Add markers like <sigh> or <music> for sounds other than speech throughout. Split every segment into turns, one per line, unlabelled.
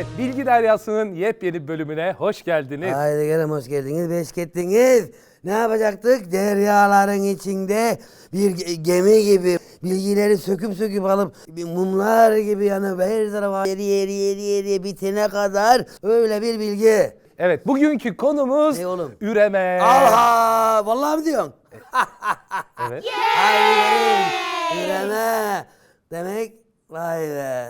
Evet, Bilgi Deryası'nın yepyeni bölümüne hoş geldiniz.
Haydi gelin hoş geldiniz, beş geldiniz. Ne yapacaktık? Deryaların içinde bir ge- gemi gibi bilgileri söküp söküp alıp bir mumlar gibi yanıp her tarafa yeri yeri yeri yeri bitene kadar öyle bir bilgi.
Evet, bugünkü konumuz
Ne oğlum?
üreme.
Aha! Vallahi mi diyorsun?
Evet. <laughs>
Harbiden üreme. Demek vay be.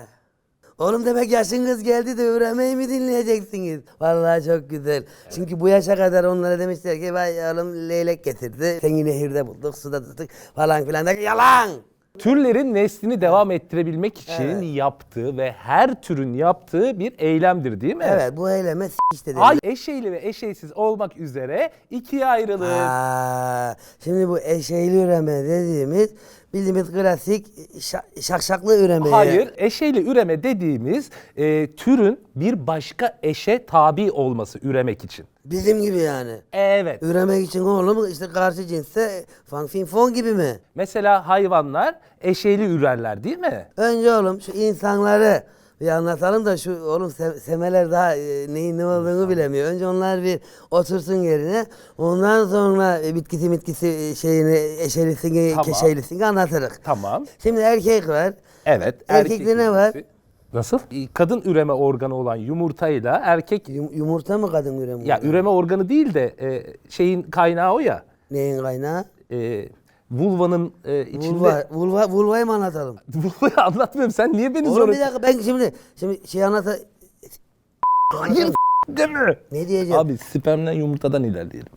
Oğlum demek yaşınız geldi de üremeyi mi dinleyeceksiniz? Vallahi çok güzel. Çünkü bu yaşa kadar onlara demişler ki vay oğlum leylek getirdi. Seni nehirde bulduk, suda tuttuk falan filan. Yalan.
Türlerin neslini devam ettirebilmek için yaptığı ve her türün yaptığı bir eylemdir değil mi?
Evet bu eyleme s- işte dedi.
Ay eşeğli ve eşeğsiz olmak üzere ikiye ayrılır.
Aa, şimdi bu eşeğli üreme dediğimiz bildiğimiz klasik şa- şakşaklı üreme.
Hayır, eşeğli üreme dediğimiz e, türün bir başka eşe tabi olması üremek için.
Bizim gibi yani.
Evet.
Üremek için oğlum işte karşı cinste fan fin fon gibi mi?
Mesela hayvanlar eşeğli ürerler değil mi?
Önce oğlum şu insanları bir anlatalım da şu oğlum se- semeler daha e, neyin ne olduğunu bilemiyor. Önce onlar bir otursun yerine. Ondan sonra e, bitkisi bitkisi e, şeyini eşelisini
Tamam.
keşelisini anlatırız.
Tamam.
Şimdi erkek var.
Evet.
Erkekte ne var?
üremesi. Nasıl? Kadın üreme organı olan yumurtayla erkek
Yum- yumurta mı kadın üreme?
ya üreme organı değil de e, şeyin kaynağı o ya.
Neyin kaynağı?
E, vulvanın e, içinde
Vulva, vulva, vulvayı mı anlatalım? <laughs>
Vulvayı anlatmıyorum. Sen niye beni
Oğlum
zor
bir dakika ben şimdi şimdi şey anlata
Hayır <laughs> deme.
ne diyeceğim?
Abi spermden yumurtadan ilerleyelim.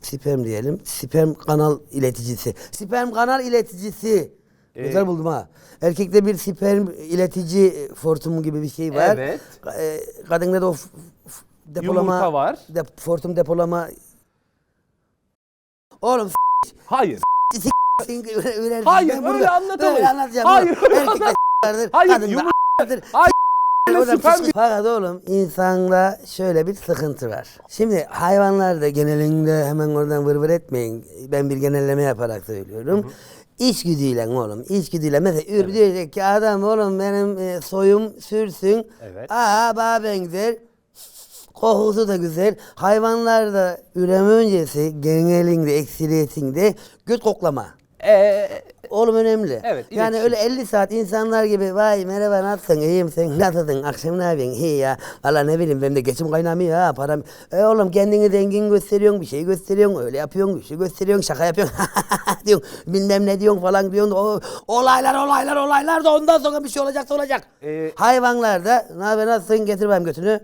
Sperm diyelim. Sperm kanal ileticisi. Sperm kanal ileticisi.
Ee,
Güzel buldum ha. Erkekte bir sperm iletici fortum gibi bir şey var.
Evet.
Ka- e, Kadında da o depolama
Yumurta var.
De, fortum depolama. Oğlum
Hayır. Hayır, öyle
anlatacağım.
Hayır, öyle
Erkekte
anlat-
vardır,
Hayır, yumurta-. Hayır.
Oradan
sperm-
Fakat oğlum insanda şöyle bir sıkıntı var. Şimdi hayvanlarda genelinde hemen oradan vır vır etmeyin. Ben bir genelleme yaparak söylüyorum. İçgüdüyle oğlum. İçgüdüyle mesela ür diyecek ki adam oğlum benim e, soyum sürsün.
Evet.
Aa bana benzer. Kokusu da güzel. Hayvanlarda üreme öncesi genelinde eksiliyetinde göt koklama.
Ee,
Oğlum önemli.
Evet,
Yani
iletişim.
öyle 50 saat insanlar gibi vay merhaba nasılsın iyiyim sen nasılsın akşam ne yapıyorsun iyi ya. Valla ne bileyim benim de geçim kaynamıyor ha param. E oğlum kendini zengin gösteriyorsun bir şey gösteriyorsun öyle yapıyorsun bir şey gösteriyorsun şaka yapıyorsun <laughs> diyorsun bilmem ne diyorsun falan diyorsun. O, olaylar olaylar olaylar da ondan sonra bir şey olacaksa olacak.
Ee,
Hayvanlarda ne haber nasılsın getir bakayım götünü.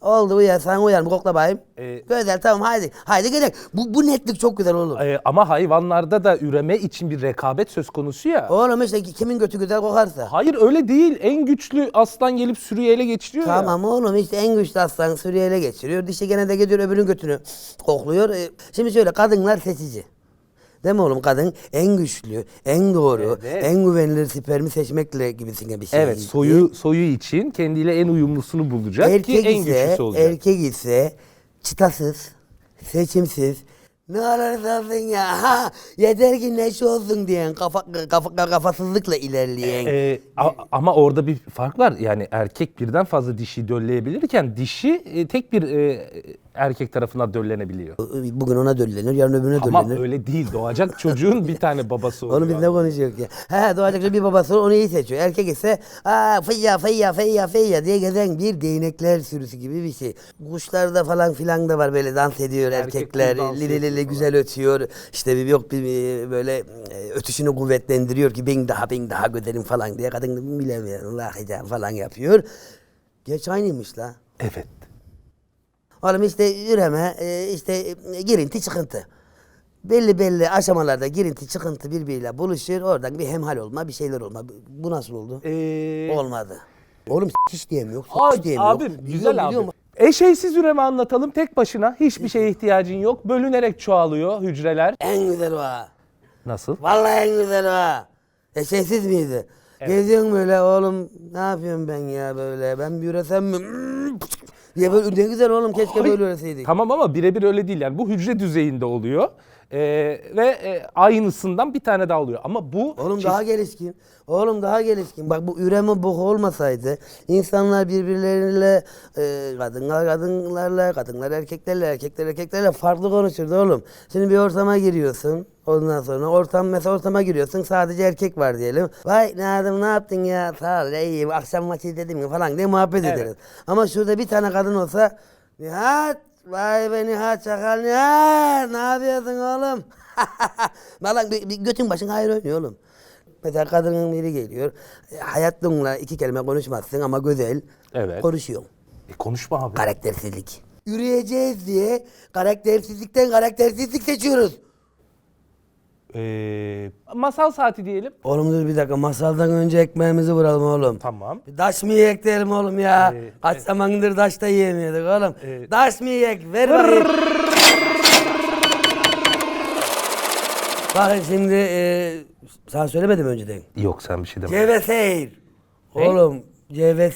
Oldu uyar sen uyar mı kokla bakayım.
Ee,
Güzel tamam haydi. Haydi gidelim. Bu, bu netlik çok güzel oğlum.
e, ama hayvanlarda da üreme için bir rekabet söz konusu ya.
Oğlum işte kimin götü güzel kokarsa.
Hayır öyle değil. En güçlü aslan gelip sürüyü ele geçiriyor ya.
Tamam oğlum işte en güçlü aslan Suriye ele geçiriyor. Dişi gene de gidiyor öbürünün götünü kokluyor. Ee, şimdi şöyle kadınlar seçici. Değil mi oğlum kadın en güçlü, en doğru,
Evet.
en güvenilir spermi seçmekle gibisine bir şey.
Evet soyu soyu için kendiyle en uyumlusunu bulacak
erkek
ki en
ise,
güçlüsü olacak.
erkek ise çıtasız, seçimsiz, ne ararsan ya ha, yeter ki neşe olsun diyen kafa, kafa, kafasızlıkla ilerleyen.
Ee, a- ama orada bir fark var. Yani erkek birden fazla dişi dölleyebilirken dişi e, tek bir e, erkek tarafından döllenebiliyor.
Bugün ona döllenir, yarın öbürüne
Ama
döllenir.
öyle değil. Doğacak çocuğun bir tane babası oluyor.
Onu biz ne konuşuyoruz ya? He doğacak bir babası onu iyi seçiyor. Erkek ise aa fıyya fıyya fıyya fıyya diye gezen bir değnekler sürüsü gibi bir şey. Kuşlarda falan filan da var böyle dans ediyor
Erkek
erkekler.
yapıyor
lili güzel ötüyor. İşte bir yok bir böyle e, ötüşünü kuvvetlendiriyor ki ben daha ben daha güzelim falan diye. Kadın da bilemiyor. Allah hicam falan yapıyor. Geç aynıymış la.
Evet.
Oğlum işte üreme, e, işte e, girinti çıkıntı. Belli belli aşamalarda girinti çıkıntı birbiriyle buluşuyor. Oradan bir hemhal olma, bir şeyler olma. Bu nasıl oldu?
Ee,
Olmadı. Oğlum hiç diyem yok.
Aa,
hiç diyem
abi
yok.
güzel abi. Eşeysiz üreme anlatalım tek başına. Hiçbir şeye ihtiyacın yok. Bölünerek çoğalıyor hücreler.
En güzel o ha.
Nasıl?
Vallahi en güzel o ha. E şeysiz miydi? Geziyorsun böyle oğlum ne yapıyorum ben ya böyle ben bir üresem mi? Diye böyle ne güzel oğlum keşke
Hayır.
böyle üreseydik.
Tamam ama birebir öyle değil yani bu hücre düzeyinde oluyor. E, ve e, aynısından bir tane daha oluyor. Ama bu
Oğlum daha gelişkin. Oğlum daha gelişkin. Bak bu üreme boku olmasaydı insanlar birbirleriyle e, kadınlar kadınlarla, kadınlar erkeklerle, erkekler erkeklerle farklı konuşurdu oğlum. Şimdi bir ortama giriyorsun. Ondan sonra ortam mesela ortama giriyorsun sadece erkek var diyelim. Vay ne adam ne yaptın ya sağ ol ya akşam maçı dedim ya falan diye muhabbet
Evet.
ederiz. Ama şurada bir tane kadın olsa Nihat vay be Nihat çakal Nihat ne yapıyorsun oğlum? <laughs> Valla bir, bir götün başın hayır oynuyor oğlum. Mesela kadının biri geliyor. e, Hayatınla iki kelime konuşmazsın ama güzel.
Evet.
Konuşuyor.
E, konuşma abi.
Karaktersizlik. Yürüyeceğiz diye karaktersizlikten karaktersizlik seçiyoruz.
E, masal saati diyelim.
Oğlum dur bir dakika masaldan önce ekmeğimizi vuralım oğlum.
Tamam.
Bir Taş mı yiyek diyelim oğlum ya.
Ee,
Kaç zamandır taş da yiyemiyorduk oğlum.
Ee,
taş mı yiyek ver bakayım. Bakın şimdi e, sana söylemedim önceden.
Yok sen bir şey
Air.
Ne?
Oğlum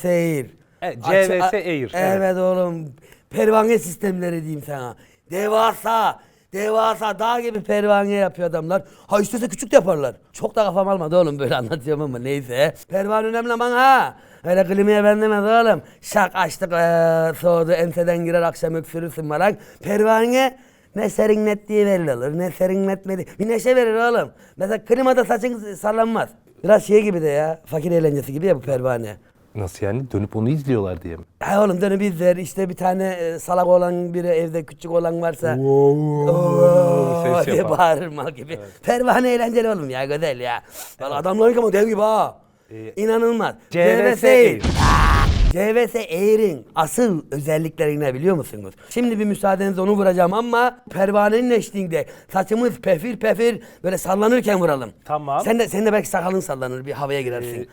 Air.
Evet,
Aç-
CVS
a-
Air,
Evet.
evet.
oğlum. Pervane sistemleri diyeyim sana. Devasa. Devasa dağ gibi pervane yapıyor adamlar. Ha istese küçük de yaparlar. Çok da kafam almadı oğlum böyle <laughs> anlatıyorum ama neyse. Pervane önemli aman ha. Öyle klimaya benzemez oğlum. Şak açtık eee, soğudu enseden girer akşam öksürürsün falan. Pervane ne serinlettiği belli olur ne serinletmedi. Bir neşe verir oğlum. Mesela klimada saçın sallanmaz. Biraz şey gibi de ya. Fakir eğlencesi gibi ya bu pervane.
Nasıl yani? Dönüp onu izliyorlar diye mi?
Ha oğlum dönüp izler işte bir tane e, salak olan biri evde küçük olan varsa
Ses
"Oo" diye
yapar.
bağırır mal gibi. Pervane eğlenceli oğlum ya güzel ya. Valla adamlar ama dev gibi ha.
Ee,
İnanılmaz.
CVS
Air. Aa, CVS Air'in asıl özellikleri ne biliyor musunuz? Şimdi bir müsaadenizle onu vuracağım ama pervanenin eşliğinde saçımız pefir pefir böyle sallanırken vuralım.
Tamam.
Sen de, sen de belki sakalın sallanır bir havaya girersin.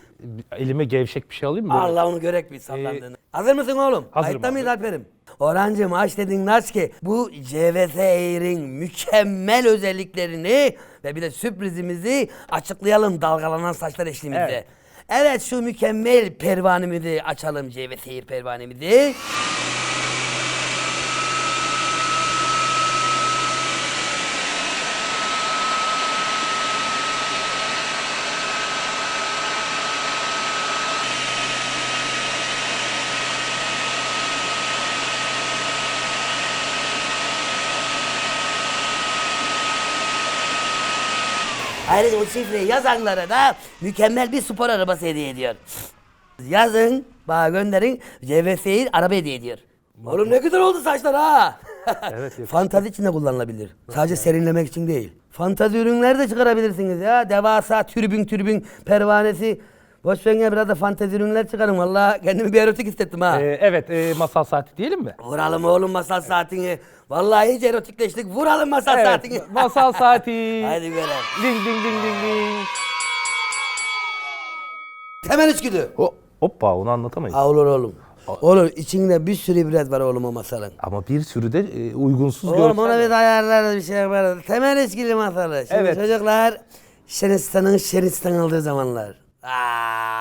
Ee, elime gevşek bir şey alayım mı? böyle?
Allah onu görek bir sallandığını. Hazır mısın oğlum?
hazırım
Kayıtta
abi.
mıyız Alper'im? Orhancığım aç dedin aç ki bu CVS Air'in mükemmel özelliklerini ve bir de sürprizimizi açıklayalım dalgalanan saçlar eşliğimizde.
Evet.
Evet. şu mükemmel pervanemizi açalım CVS Air pervanemizi. Ayrıca o şifreyi yazanlara da mükemmel bir spor arabası hediye ediyor. Yazın, bana gönderin, CVS Air araba hediye ediyor. Oğlum ne güzel oldu saçlar ha.
Evet, <laughs> yakıştı.
Fantazi için de kullanılabilir. Sadece serinlemek için değil. Fantazi ürünler de çıkarabilirsiniz ya. Devasa türbün türbün pervanesi. Boş verin ya biraz da fantezi ürünler çıkarın. Vallahi kendimi bir erotik hissettim ha.
Ee, evet e, masal saati diyelim mi?
Vuralım oğlum masal saatini. Vallahi iyice erotikleştik. Vuralım masal
Evet,
saatini. <laughs>
masal saati.
Haydi görelim.
Ding ding ding ding ding.
Temel içgüdü.
O, hoppa onu anlatamayız.
Ha olur oğlum. Olur içinde bir sürü ibret var oğlum o masalın.
Ama bir sürü de e, uygunsuz
Oğlum ona bir ayarlarız bir şey yaparız. Temel içgili masalı. Şimdi
Evet.
çocuklar Şenistan'ın Şenistan aldığı zamanlar.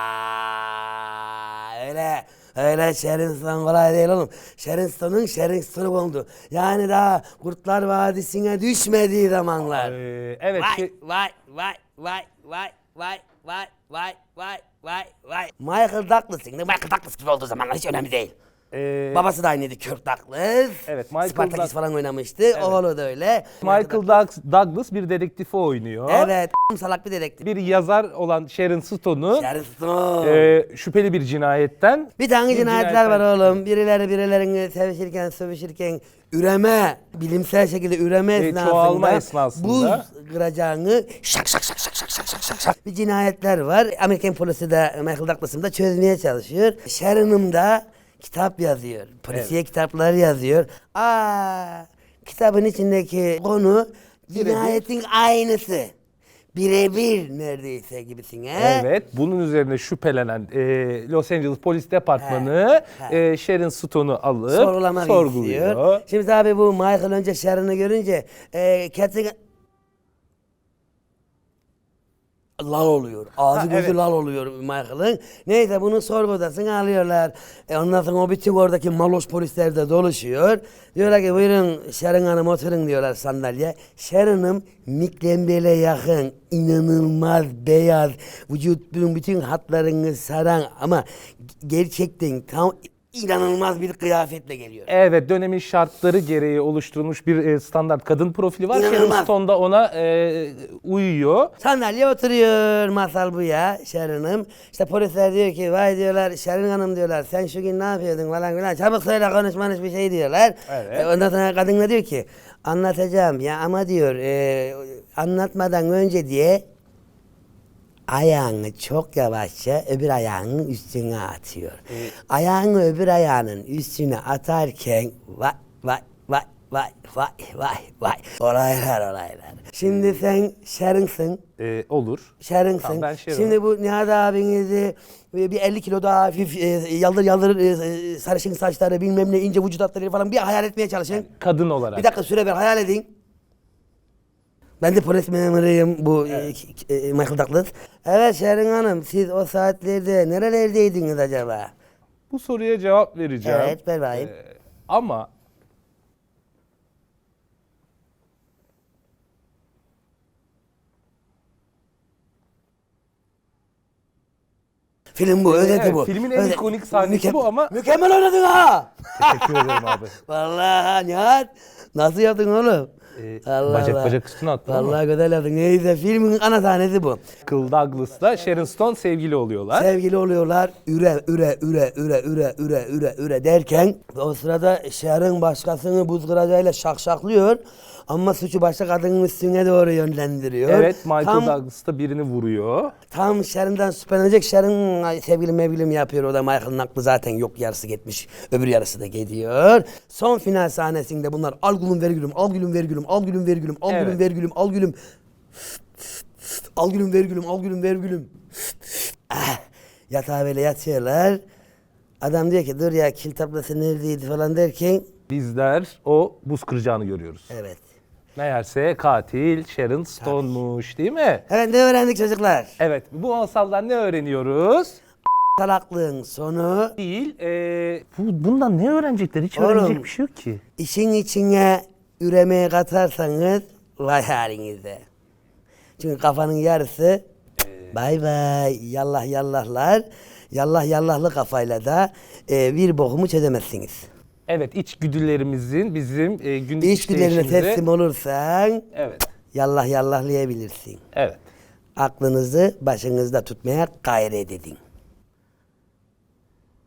Aa, öyle öyle Şeristan kolay değil oğlum. Şeristan'ın Şeristan'ı oldu. Yani daha Kurtlar Vadisi'ne düşmediği zamanlar.
Ee, evet.
Vay vay vay vay vay vay vay vay vay vay vay. Michael Douglas'ın Michael Douglas gibi olduğu zamanlar hiç önemli değil.
E,
Babası da aynıydı Kurt Douglas.
Evet, Michael
Spartaküs
Doug-
falan oynamıştı. Oğlu da öyle.
Michael Doug- Douglas bir dedektifi oynuyor.
Evet. <laughs> salak bir dedektif.
Bir yazar olan Sharon Stone'u
Sharon Stone.
e, şüpheli bir cinayetten
bir tane cinayetler var oğlum. Birileri birilerini sevişirken, sövüşürken üreme, bilimsel şekilde üreme
E,
esnasında,
çoğalma esnasında.
buz kıracağını şak şak şak şak şak şak şak şak şak bir cinayetler var. Amerikan polisi de Michael Douglas'ın da çözmeye çalışıyor. Sharon'ım da kitap yazıyor. Polisiye kitaplar yazıyor. Aa, kitabın içindeki konu cinayetin aynısı. Birebir neredeyse gibisin he?
Evet, bunun üzerine şüphelenen e, Los Angeles Polis Departmanı
He, he.
e, Sharon Stone'u alıp
sorgulamak
sorguluyor.
istiyor. Şimdi tabii bu Michael önce Sharon'ı görünce e, Catherine... lal oluyor. Ağzı
Ha,
gözü
evet.
lal oluyor Michael'ın. Neyse bunu sorgu odasına alıyorlar. E ondan sonra o bütün oradaki maloş polisler de doluşuyor. Diyorlar ki buyurun Sharon Hanım oturun diyorlar sandalye. Sharon'ım mikrembele yakın, inanılmaz beyaz, vücudun bütün hatlarını saran ama gerçekten tam inanılmaz bir kıyafetle geliyor.
Evet dönemin şartları gereği oluşturulmuş bir e, standart kadın profili var. Sharon
İnanılmaz.
Stone da ona e, uyuyor.
Sandalye oturuyor masal bu ya Şerin'im. İşte polisler diyor ki vay diyorlar Şerin Hanım diyorlar sen şu gün ne yapıyordun falan filan. Çabuk söyle konuş konuş bir şey diyorlar.
Evet.
E, ondan sonra kadın da diyor ki anlatacağım ya ama diyor e, anlatmadan önce diye ayağını çok yavaşça öbür ayağının üstüne atıyor. Ayağını öbür ayağının üstüne atarken vay vay vay vay vay vay vay olaylar olaylar. Şimdi sen Şerin'sin.
E, olur.
Şerin'sin.
Tamam, ben.
Şimdi bu Nihat abinizi e, bir 50 kilo daha hafif e, yaldır yaldır e, e, sarışın saçları bilmem ne ince vücut hatları falan bir hayal etmeye çalışın.
Kadın olarak.
Bir dakika süre ver hayal edin. Ben de polis memuruyum bu e, k- e, Michael Douglas. Evet Şerin Hanım siz o saatlerde nerelerdeydiniz acaba?
Bu soruya cevap vereceğim.
Evet, ver bakayım.
E, ama
Film bu, özeti
evet,
bu.
filmin en ikonik sahnesi
Müke-
bu ama-
Mükemmel oynadın ha!
teşekkür ederim abi. <laughs>
Vallahi Nihat nasıl yaptın oğlum?
Ee, bacak bacak üstüne attın ama.
Vallahi güzel yaptın. Neyse filmin ana sahnesi bu.
Michael Douglas'la Sharon Stone sevgili oluyorlar.
Sevgili oluyorlar. Üre üre üre üre üre üre üre üre derken o sırada Sharon başkasını buz kıracağıyla şakşaklıyor. Ama suçu başka kadının üstüne doğru yönlendiriyor.
evet Michael
tam,
Douglas da birini vuruyor.
Tam Sharon'dan şüphelenecek. Sharon "Ay, sevgilim mevgilim yapıyor. O da Michael'ın aklı zaten yok yarısı gitmiş. Öbür yarısı da gidiyor. Son final sahnesinde bunlar al gülüm ver gülüm al gülüm ver gülüm al gülüm ver gülüm al gülüm
Evet.
ver gülüm al gülüm. Al gülüm ver gülüm al gülüm ver gülüm. Ah, Yatağa böyle yatıyorlar. Adam diyor ki dur ya kil tablası neredeydi falan derken
Bizler o buz kıracağını görüyoruz.
evet.
Meğerse katil Sharon Stone'muş değil mi?
Evet ne öğrendik çocuklar?
Evet bu masaldan ne öğreniyoruz?
Salaklığın sonu
Değil. E, bu, bundan ne öğrenecekler? Hiç
Oğlum.
öğrenecek bir şey yok ki.
İşin içine üremeye katarsanız vay halinize. Çünkü kafanın yarısı bay bay yallah yallahlar. Yallah yallahlı kafayla da e, bir bokumu çözemezsiniz.
Evet içgüdülerimizin bizim e, günlük
İçgüdülerine
işleyişimize-
teslim olursan
Evet.
yallah yallahlayabilirsin.
Evet.
Aklınızı başınızda tutmaya gayret edin.